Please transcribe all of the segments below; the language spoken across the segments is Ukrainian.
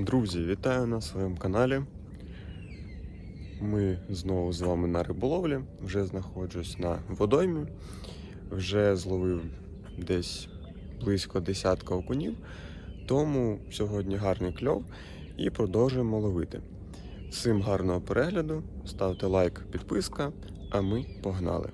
Друзі, вітаю на своєму каналі. Ми знову з вами на риболовлі. Вже знаходжусь на водоймі. Вже зловив десь близько десятка окунів. Тому сьогодні гарний кльов і продовжуємо ловити. Всім гарного перегляду, ставте лайк, підписка, а ми погнали.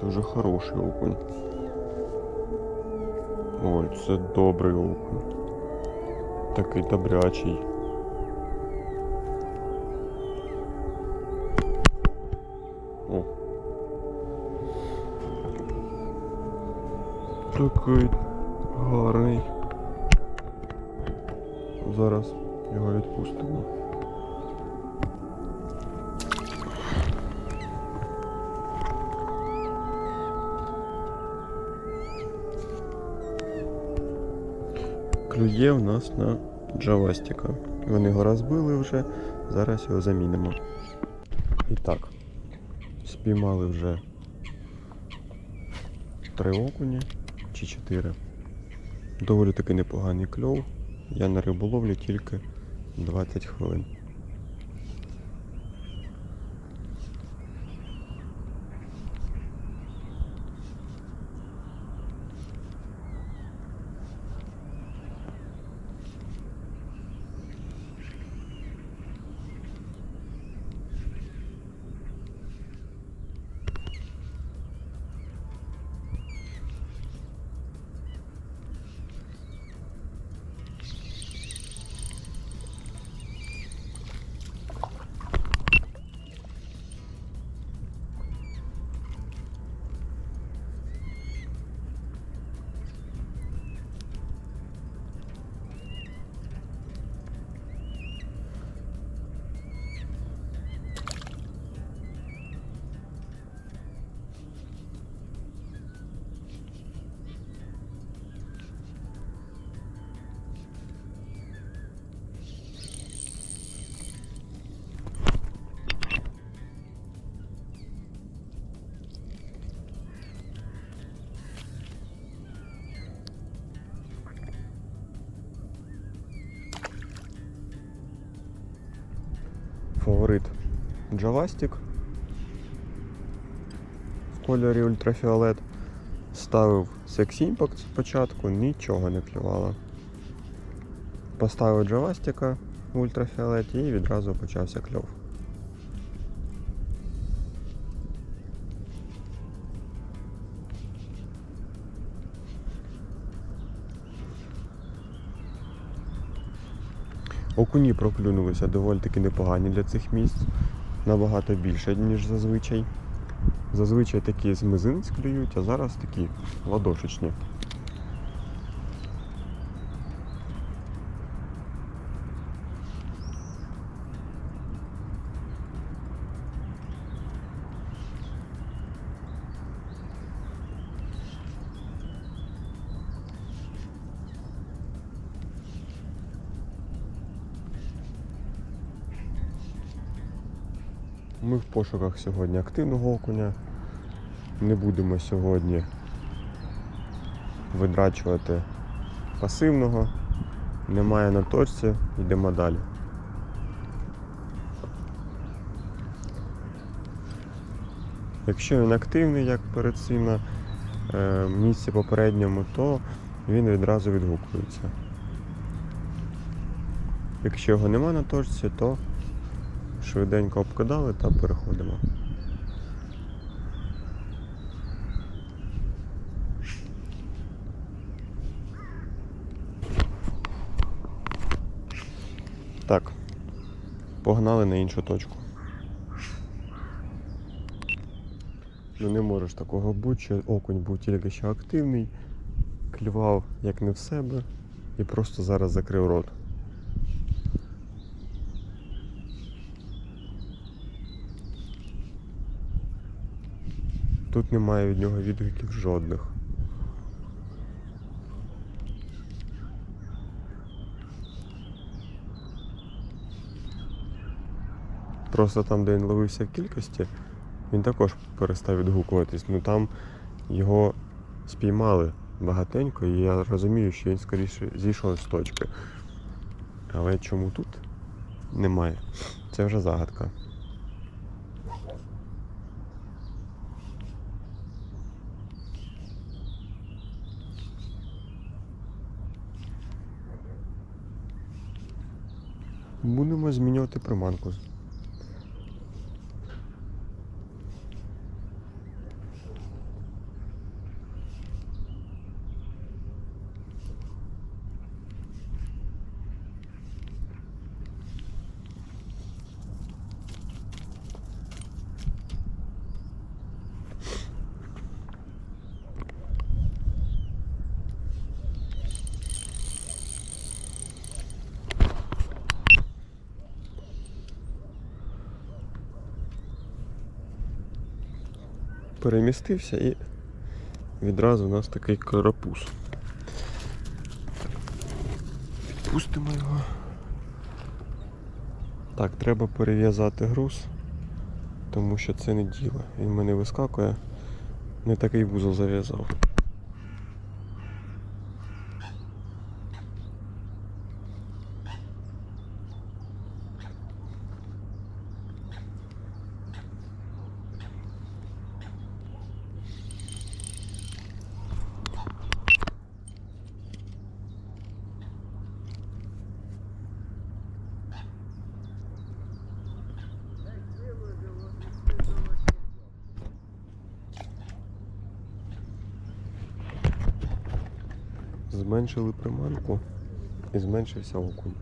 Це вже хороший окунь. Ой, це добрий окунь. Такий добрячий. О. Такий гарний. Зараз його відпустимо. Клює в нас на джавастика. Вони його розбили вже, зараз його замінимо. І так, спіймали вже три окуні чи чотири. Доволі таки непоганий кльов. Я на риболовлі тільки 20 хвилин. Джавастик в кольорі ультрафіолет. Ставив Sex Impact спочатку, нічого не клювало. Поставив Джавастика в ультрафіолеті і відразу почався кльов. Окуні проклюнулися доволі таки непогані для цих місць. Набагато більше, ніж зазвичай. Зазвичай такі з мизинець клюють, а зараз такі ладошечні. Ми в пошуках сьогодні активного окуня. Не будемо сьогодні видрачувати пасивного. Немає на точці, йдемо далі. Якщо він активний, як перед цим на е, місці попередньому, то він відразу відгукується. Якщо його нема на точці, то швиденько обкидали та переходимо. Так, погнали на іншу точку. Ну не можеш такого бути, що окунь був тільки що активний, клював як не в себе і просто зараз закрив рот. Тут немає від нього відгуків жодних. Просто там, де він ловився в кількості, він також перестав відгукуватись. Ну там його спіймали багатенько, і я розумію, що він скоріше зійшов з точки. Але чому тут немає? Це вже загадка. Будемо змінювати приманку. Перемістився і відразу у нас такий карапуз. Відпустимо його. Так, треба перев'язати груз, тому що це не діло. Він мене вискакує, не такий вузол зав'язав. Зменшили приманку і зменшився окунь.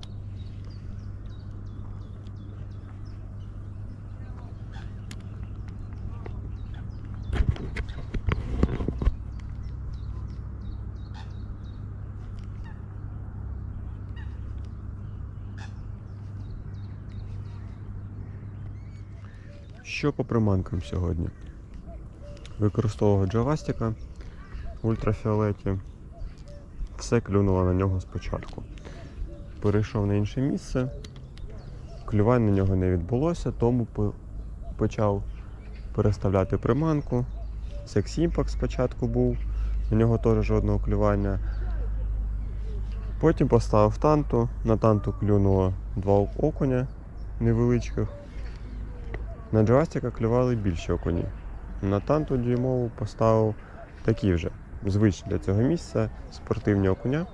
Що по приманкам сьогодні? Використовував джавастика в ультрафіолеті. Все клюнуло на нього спочатку. Перейшов на інше місце, клювань на нього не відбулося, тому почав переставляти приманку. Sex Impact спочатку був, на нього теж жодного клювання. Потім поставив танту, на танту клюнуло два окуня невеличких. На джойстика клювали більше окуні. На танту дюймову поставив такі вже звичні для цього місця спортивні окуня.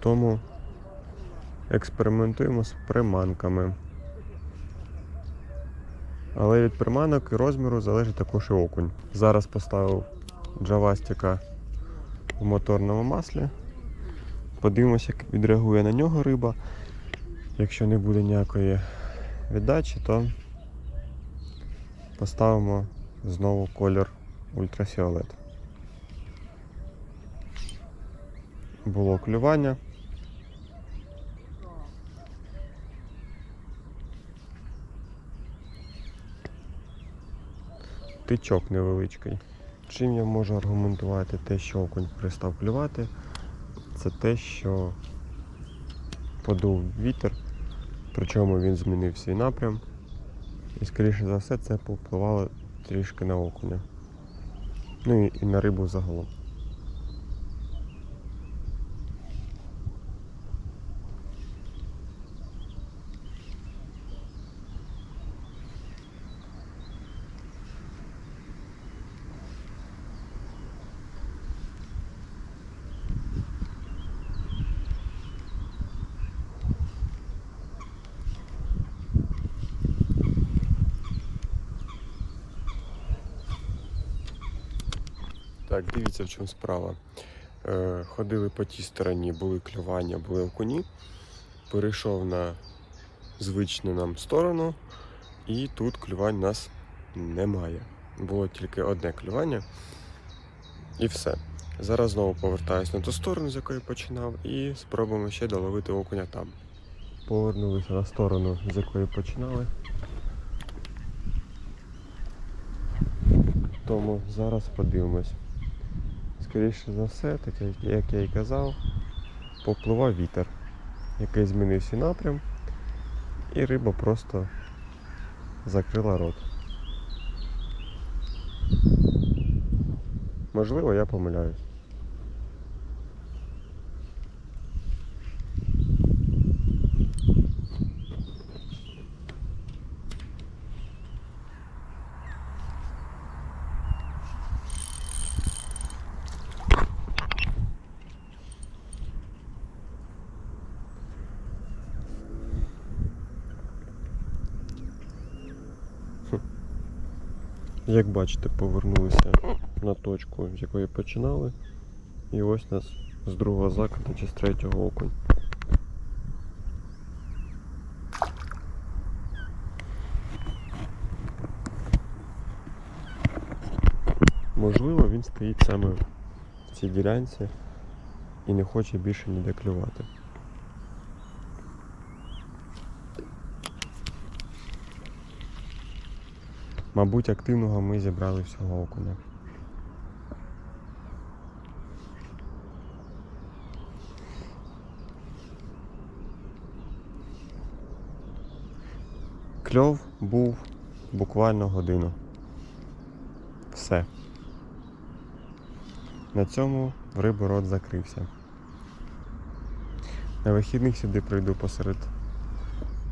Тому експериментуємо з приманками. Але від приманок і розміру залежить також і окунь. Зараз поставив джавастика в моторному маслі. Подивимося, як відреагує на нього риба. Якщо не буде ніякої віддачі, то поставимо знову колір ультрафіолет. Було клювання. Тичок невеличкий. Чим я можу аргументувати те, що окунь перестав клювати, це те, що подув вітер, причому він змінив свій напрям. І, скоріше за все, це повпливало трішки на окуня. Ну і, на рибу загалом. Так, дивіться, в чому справа. Е, ходили по тій стороні, були клювання, були окуні. Перейшов на звичну нам сторону, і тут клювань нас немає. Було тільки одне клювання. І все. Зараз знову повертаюсь на ту сторону, з якої починав, і спробуємо ще доловити окуня там. Повернулися на сторону, з якої починали. Тому зараз подивимось. Скоріше за все, так як- я і казав, попливав вітер, який змінився напрям, і риба просто закрила рот. Можливо, я помиляюсь. Як бачите, повернулися на точку, з якої починали. І ось нас з другого закиду чи з третього окунь. Можливо, він стоїть саме в цій ділянці і не хоче більше ніде клювати. Мабуть, активного ми зібрали всього окуня. Кльов був буквально годину. Все. На цьому риби рот закрився. На вихідних сюди прийду посеред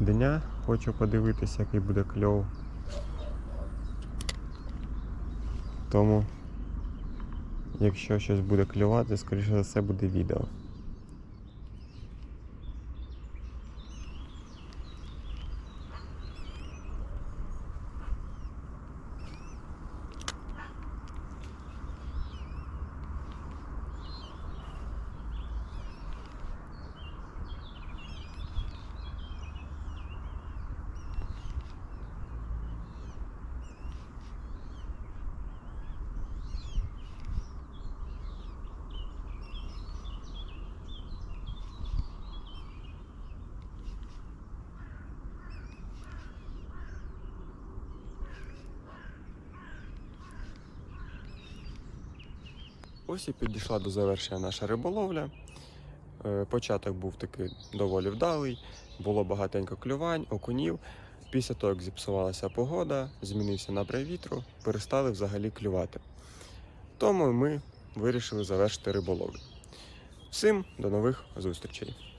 дня, хочу подивитися, який буде кльов. Тому, якщо щось буде клювати, скоріше за все буде відео. Ось і підійшла до завершення наша риболовля. Е, Початок був такий доволі вдалий, було багатенько клювань, окунів. Після того, як зіпсувалася погода, змінився напрям вітру, перестали взагалі клювати. Тому ми вирішили завершити риболовлю. Всім до нових зустрічей!